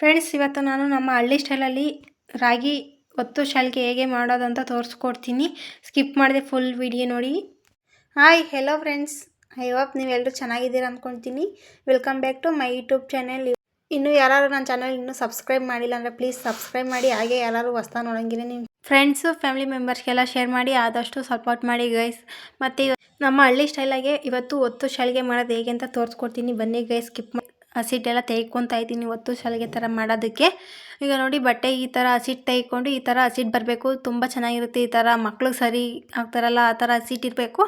Friends ಇವತ್ತು ನಾನು ನಮ್ಮ ಹಳ್ಳಿ ಸ್ಟೈಲಲ್ಲಿ ರಾಗಿ ಒತ್ತು ಶಾಲ್ಗೆ ಹೇಗೆ ಮಾಡೋದು ಅಂತ ತೋರಿಸ್ಕೊಡ್ತೀನಿ. ಸ್ಕಿಪ್ ಮಾಡಿದೆ ಫುಲ್ ವಿಡಿಯೋ ನೋಡಿ. Hi hello friends I hope ನೀವೆಲ್ಲರೂ ಚೆನ್ನಾಗಿದ್ದೀರ ಅಂದ್ಕೊಳ್ತೀನಿ welcome back to my YouTube channel ಇನ್ನು ಯಾರು ನನ್ನ ಚಾನಲ್ ಇನ್ನೂ ಸಬ್ಸ್ಕ್ರೈಬ್ ಮಾಡಿಲ್ಲ ಅಂದರೆ ಪ್ಲೀಸ್ ಸಬ್ಸ್ಕ್ರೈಬ್ ಮಾಡಿ. ಹಾಗೆ ಯಾರು ಹೊಸ್ತಾ ನೋಡೋಂಗಿಲ್ಲ ನಿಮ್ಮ ಫ್ರೆಂಡ್ಸು ಫ್ಯಾಮಿಲಿ ಮೆಂಬರ್ಸ್ಗೆಲ್ಲ ಶೇರ್ ಮಾಡಿ. ಆದಷ್ಟು ಸಪೋರ್ಟ್ ಮಾಡಿ ಗೈಸ್ ಮತ್ತು ನಮ್ಮ ಹಳ್ಳಿ ಸ್ಟೈಲಾಗೆ ಇವತ್ತು ಒತ್ತು ಶಾಲ್ಗೆ ಮಾಡೋದು ಹೇಗೆ ಅಂತ ತೋರಿಸ್ಕೊಡ್ತೀನಿ. ಬನ್ನಿ ಗೈಸ್ ಸ್ಕಿಪ್ ಮಾಡಿ ಹಸಿಟ್ಟೆಲ್ಲ ತೆಯ್ಕೊತಾ ಇದ್ದೀನಿ ಇವತ್ತು ಶಾಲಿಗೆ ಥರ ಮಾಡೋದಕ್ಕೆ. ಈಗ ನೋಡಿ ಬಟ್ಟೆ ಈ ಥರ ಹಸಿಟ್ಟು ತೆಯ್ಕೊಂಡು ಈ ಥರ ಹಸಿಟ್ಟು ಬರಬೇಕು. ತುಂಬ ಚೆನ್ನಾಗಿರುತ್ತೆ ಈ ಥರ. ಮಕ್ಳಿಗೆ ಸರಿ ಆಗ್ತಾರಲ್ಲ ಆ ಥರ ಹಸಿಟ್ಟು ಇರಬೇಕು.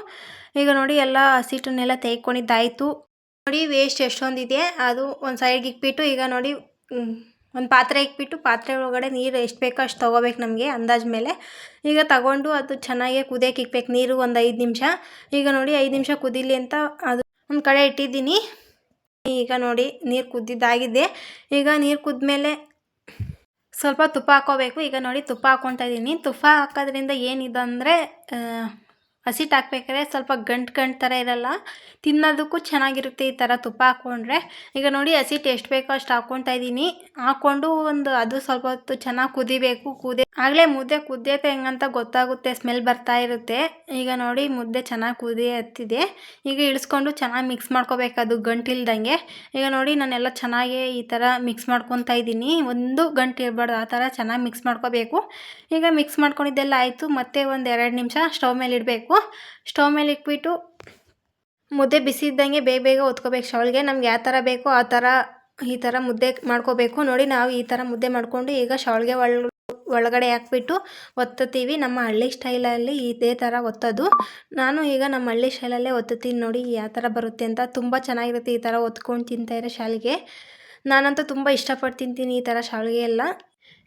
ಈಗ ನೋಡಿ ಎಲ್ಲ ಹಸಿಟ್ಟನ್ನೆಲ್ಲ ತೆಯ್ಕೊಂಡಿದ್ದಾಯಿತು ನೋಡಿ ವೇಸ್ಟ್ ಎಷ್ಟೊಂದಿದೆ. ಅದು ಒಂದು ಸೈಡ್ಗೆ ಇಕ್ಬಿಟ್ಟು ಈಗ ನೋಡಿ ಒಂದು ಪಾತ್ರೆ ಇಕ್ಬಿಟ್ಟು ಪಾತ್ರೆ ಒಳಗಡೆ ನೀರು ಎಷ್ಟು ಬೇಕೋ ಅಷ್ಟು ತೊಗೋಬೇಕು ನಮಗೆ ಅಂದಾಜು ಮೇಲೆ. ಈಗ ತಗೊಂಡು ಅದು ಚೆನ್ನಾಗಿ ಕುದಿಯಕ್ಕೆ ಇಕ್ಬೇಕು. ನೀರು ಒಂದು ಐದು ನಿಮಿಷ. ಈಗ ನೋಡಿ ಐದು ನಿಮಿಷ ಕುದಿಲಿ ಅಂತ ಅದು ಒಂದು ಕಡೆ ಇಟ್ಟಿದ್ದೀನಿ. ಈಗ ನೋಡಿ ನೀರು ಕುದ್ದಿದ್ದಾಗಿದೆ. ಈಗ ನೀರು ಕುದ್ಮೇಲೆ ಸ್ವಲ್ಪ ತುಪ್ಪ ಹಾಕೋಬೇಕು. ಈಗ ನೋಡಿ ತುಪ್ಪ ಹಾಕ್ಕೊತಾ ಇದ್ದೀನಿ ತುಪ್ಪ ಹಾಕೋದ್ರಿಂದ ಏನಿದೆ ಅಂದರೆ ಹಸಿಟ್ಟು ಹಾಕ್ಬೇಕಾದ್ರೆ ಸ್ವಲ್ಪ ಗಂಟು ಗಂಟು ಥರ ಇರಲ್ಲ. ತಿನ್ನೋದಕ್ಕೂ ಚೆನ್ನಾಗಿರುತ್ತೆ ಈ ಥರ ತುಪ್ಪ ಹಾಕ್ಕೊಂಡ್ರೆ ಈಗ ನೋಡಿ ಹಸಿಟ್ಟು ಎಷ್ಟು ಬೇಕೋ ಅಷ್ಟು ಹಾಕ್ಕೊತಾ ಇದ್ದೀನಿ. ಹಾಕ್ಕೊಂಡು ಒಂದು ಅದು ಸ್ವಲ್ಪ ಹೊತ್ತು ಚೆನ್ನಾಗಿ ಕುದಿಬೇಕು. ಕುದಿ ಆಗಲೇ ಮುದ್ದೆ ಕುದಿಯತ್ತೆ ಹೆಂಗಂತ ಗೊತ್ತಾಗುತ್ತೆ, ಸ್ಮೆಲ್ ಬರ್ತಾ ಇರುತ್ತೆ. ಈಗ ನೋಡಿ ಮುದ್ದೆ ಚೆನ್ನಾಗಿ ಕುದಿ ಹತ್ತಿದೆ ಈಗ ಇಳಿಸ್ಕೊಂಡು ಚೆನ್ನಾಗಿ ಮಿಕ್ಸ್ ಮಾಡ್ಕೋಬೇಕು ಅದು ಗಂಟಿಲ್ದಂಗೆ ಈಗ ನೋಡಿ ನಾನೆಲ್ಲ ಚೆನ್ನಾಗಿ ಈ ಥರ ಮಿಕ್ಸ್ ಮಾಡ್ಕೊತಾ ಇದ್ದೀನಿ. ಒಂದು ಗಂಟೆ ಇರಬಾರ್ದು, ಆ ಥರ ಚೆನ್ನಾಗಿ ಮಿಕ್ಸ್ ಮಾಡ್ಕೋಬೇಕು. ಈಗ ಮಿಕ್ಸ್ ಮಾಡ್ಕೊಂಡಿದ್ದೆಲ್ಲ ಆಯಿತು. ಮತ್ತೆ ಒಂದು ಎರಡು ನಿಮಿಷ ಸ್ಟವ್ ಮೇಲೆ ಇಡಬೇಕು. ಸ್ಟವ್ ಮೇಲೆ ಇಕ್ಬಿಟ್ಟು ಮುದ್ದೆ ಬಿಸಿ ಇದ್ದಂಗೆ ಬೇಗ ಬೇಗ ಹೊತ್ಕೋಬೇಕು ಶಾವಿಗೆ. ನಮ್ಗೆ ಯಾವ ಥರ ಬೇಕೋ ಆ ಥರ ಈ ಥರ ಮುದ್ದೆ ಮಾಡ್ಕೋಬೇಕು. ನೋಡಿ ನಾವು ಈ ಥರ ಮುದ್ದೆ ಮಾಡಿಕೊಂಡು ಈಗ ಶಾವಿಗೆ ಒಳ ಒಳಗಡೆ ಹಾಕ್ಬಿಟ್ಟು ಒತ್ತುತ್ತೀವಿ. ನಮ್ಮ ಹಳ್ಳಿ ಸ್ಟೈಲಲ್ಲಿ ಇದೇ ಥರ ಒತ್ತೋದು. ನಾನು ಈಗ ನಮ್ಮ ಹಳ್ಳಿ ಸ್ಟೈಲಲ್ಲೇ ಒತ್ತುತ್ತೀನಿ ನೋಡಿ ಯಾವ ಥರ ಬರುತ್ತೆ ಅಂತ. ತುಂಬ ಚೆನ್ನಾಗಿರುತ್ತೆ ಈ ಥರ ಒತ್ಕೊಂಡು ತಿಂತಾಯಿರೋ ಶಾಲಿಗೆ ನಾನಂತೂ ತುಂಬ ಇಷ್ಟಪಟ್ಟು ತಿಂತೀನಿ ಈ ಥರ ಶಾವಿಗೆ ಎಲ್ಲ.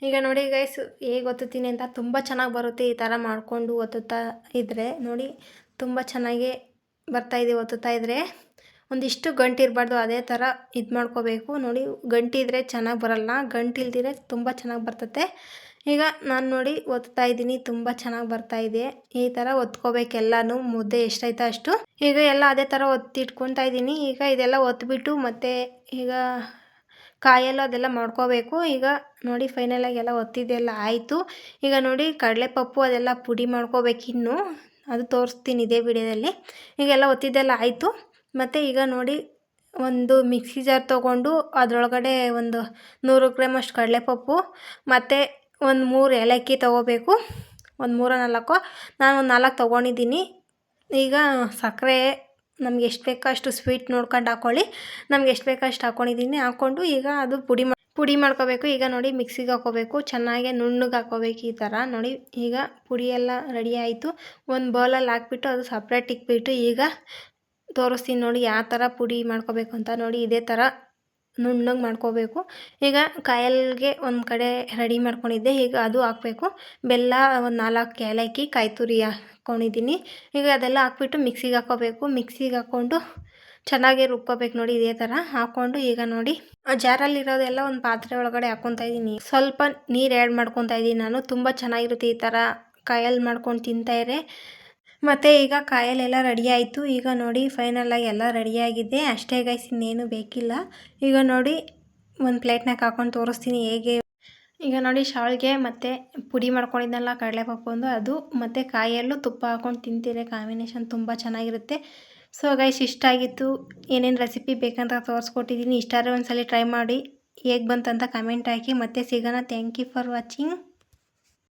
ಈಗ ನೋಡಿ ಗೈಸ್ ಹೇಗೆ ಒತ್ತುತ್ತೀನಿ ಅಂತ ತುಂಬ ಚೆನ್ನಾಗಿ ಬರುತ್ತೆ ಈ ಥರ ಮಾಡಿಕೊಂಡು ಒತ್ತುತ್ತಾ ಇದ್ದರೆ ನೋಡಿ, ತುಂಬ ಚೆನ್ನಾಗಿ ಬರ್ತಾಯಿದೆ ಒತ್ತುತ್ತಾ ಇದ್ದರೆ ಒಂದಿಷ್ಟು ಗಂಟು ಇರಬಾರ್ದು, ಅದೇ ಥರ ಇದು ಮಾಡ್ಕೋಬೇಕು. ನೋಡಿ ಗಂಟಿದ್ರೆ ಚೆನ್ನಾಗಿ ಬರಲ್ಲ ಗಂಟಿಲ್ದಿರೆ ತುಂಬ ಚೆನ್ನಾಗಿ ಬರ್ತತೆ. ಈಗ ನಾನು ನೋಡಿ ಒತ್ತಾ ಇದ್ದೀನಿ, ತುಂಬ ಚೆನ್ನಾಗಿ ಬರ್ತಾ ಇದೆ. ಈ ಥರ ಒತ್ಕೋಬೇಕು ಎಲ್ಲಾನು, ಮುದ್ದೆ ಎಷ್ಟಾಯ್ತಾ ಅಷ್ಟು. ಈಗ ಎಲ್ಲ ಅದೇ ಥರ ಒತ್ತಿಟ್ಕೊತಾ ಇದ್ದೀನಿ. ಈಗ ಇದೆಲ್ಲ ಒತ್ಬಿಟ್ಟು ಮತ್ತು ಈಗ ಕಾಯೆಲ್ಲ ಅದೆಲ್ಲ ಮಾಡ್ಕೋಬೇಕು. ಈಗ ನೋಡಿ ಫೈನಲಾಗಿ ಎಲ್ಲ ಒತ್ತಿದ್ದೆಲ್ಲ ಆಯಿತು. ಈಗ ನೋಡಿ ಕಡಲೆಪಪ್ಪು ಅದೆಲ್ಲ ಪುಡಿ ಮಾಡ್ಕೋಬೇಕು ಇನ್ನು. ಅದು ತೋರಿಸ್ತೀನಿ ಇದೇ ವಿಡಿಯೋದಲ್ಲಿ. ಈಗೆಲ್ಲ ಒತ್ತಿದ್ದೆಲ್ಲ ಆಯಿತು. ಮತ್ತು ಈಗ ನೋಡಿ ಒಂದು ಮಿಕ್ಸಿ ಜಾರ್ ತೊಗೊಂಡು ಅದರೊಳಗಡೆ ಒಂದು ನೂರು ಗ್ರಾಮ್ ಅಷ್ಟು ಕಡಲೆಪಪ್ಪು, ಮತ್ತು ಒಂದು ಮೂರು ಏಲಕ್ಕಿ ತೊಗೋಬೇಕು. ಒಂದು ಮೂರು ನಾಲ್ಕು. ನಾನು ಒಂದು ನಾಲ್ಕು ತೊಗೊಂಡಿದ್ದೀನಿ. ಈಗ ಸಕ್ಕರೆ ನಮ್ಗೆ ಎಷ್ಟು ಬೇಕೋ ಅಷ್ಟು ಸ್ವೀಟ್ ನೋಡ್ಕೊಂಡು ಹಾಕ್ಕೊಳ್ಳಿ ನಮ್ಗೆ ಎಷ್ಟು ಬೇಕೋ ಅಷ್ಟು ಹಾಕ್ಕೊಂಡಿದ್ದೀನಿ ಹಾಕ್ಕೊಂಡು ಈಗ ಅದು ಪುಡಿ ಮಾ, ಪುಡಿ ಮಾಡ್ಕೋಬೇಕು. ಈಗ ನೋಡಿ ಮಿಕ್ಸಿಗೆ ಹಾಕೋಬೇಕು ಚೆನ್ನಾಗಿ ನುಣ್ಣಗೆ ಹಾಕೋಬೇಕು ಈ ಥರ. ನೋಡಿ ಈಗ ಪುಡಿ ಎಲ್ಲ ರೆಡಿ ಆಯಿತು. ಒಂದು ಬೌಲಲ್ಲಿ ಹಾಕ್ಬಿಟ್ಟು ಅದು ಸಪ್ರೇಟ್ ಇಕ್ಬಿಟ್ಟು ಈಗ ತೋರಿಸ್ತೀನಿ ನೋಡಿ ಯಾವ ಥರ ಪುಡಿ ಮಾಡ್ಕೋಬೇಕು ಅಂತ. ನೋಡಿ ಇದೇ ಥರ ನುಣ್ಣಗೆ ಮಾಡ್ಕೋಬೇಕು. ಈಗ ಕಾಯಲ್ಗೆ ಒಂದು ಕಡೆ ರೆಡಿ ಮಾಡ್ಕೊಂಡಿದ್ದೆ, ಈಗ ಅದು ಹಾಕ್ಬೇಕು. ಬೆಲ್ಲ ಒಂದು ನಾಲ್ಕು ಏಲಕ್ಕಿ ಕಾಯಿ ತುರಿ ಹಾಕ್ಕೊಂಡಿದ್ದೀನಿ ಈಗ ಅದೆಲ್ಲ ಹಾಕ್ಬಿಟ್ಟು ಮಿಕ್ಸಿಗೆ ಹಾಕ್ಕೋಬೇಕು ಮಿಕ್ಸಿಗೆ ಹಾಕ್ಕೊಂಡು ಚೆನ್ನಾಗಿ ರುಬ್ಕೋಬೇಕು ನೋಡಿ, ಇದೇ ಥರ ಹಾಕ್ಕೊಂಡು ಈಗ ನೋಡಿ. ಜಾರಲ್ಲಿರೋದೆಲ್ಲ ಒಂದು ಪಾತ್ರೆ ಒಳಗಡೆ ಹಾಕ್ಕೊತಾ ಇದ್ದೀನಿ ಸ್ವಲ್ಪ ನೀರು ಆ್ಯಡ್ ಮಾಡ್ಕೊತಾ ಇದ್ದೀನಿ ನಾನು. ತುಂಬ ಚೆನ್ನಾಗಿರುತ್ತೆ ಈ ಥರ ಕಾಯಲ್ಲಿ ಮಾಡ್ಕೊಂಡು ತಿಂತಾಯಿರೆ ಮತ್ತು ಈಗ ಕಾಯಲೆಲ್ಲ ರೆಡಿ ಆಯಿತು. ಈಗ ನೋಡಿ ಫೈನಲಾಗಿ ಎಲ್ಲ ರೆಡಿಯಾಗಿದೆ ಅಷ್ಟೇ ಗೈಸ್ ಇನ್ನೇನು ಬೇಕಿಲ್ಲ. ಈಗ ನೋಡಿ ಒಂದು ಪ್ಲೇಟ್ನಾಗ ಹಾಕೊಂಡು ತೋರಿಸ್ತೀನಿ ಹೇಗೆ. ಈಗ ನೋಡಿ ಶಾವಿಗೆ ಮತ್ತು ಪುಡಿ ಮಾಡ್ಕೊಂಡಿದ್ದೆಲ್ಲ ಕಡಲೆಪಪ್ಪು ಒಂದು, ಅದು ಮತ್ತು ಕಾಯಲ್ಲೂ ತುಪ್ಪ ಹಾಕ್ಕೊಂಡು ತಿಂತೀರಿ. ಕಾಂಬಿನೇಷನ್ ತುಂಬ ಚೆನ್ನಾಗಿರುತ್ತೆ. ಸೊ ಗೈಸ್ ಇಷ್ಟ ಆಗಿತ್ತು. ಏನೇನು ರೆಸಿಪಿ ಬೇಕಂತ ತೋರಿಸ್ಕೊಟ್ಟಿದ್ದೀನಿ ಇಷ್ಟಾದ್ರೆ ಒಂದು ಸಲ ಟ್ರೈ ಮಾಡಿ. ಹೇಗೆ ಬಂತಂತ ಕಮೆಂಟ್ ಹಾಕಿ. ಮತ್ತೆ ಸಿಗೋಣ. Thank you for watching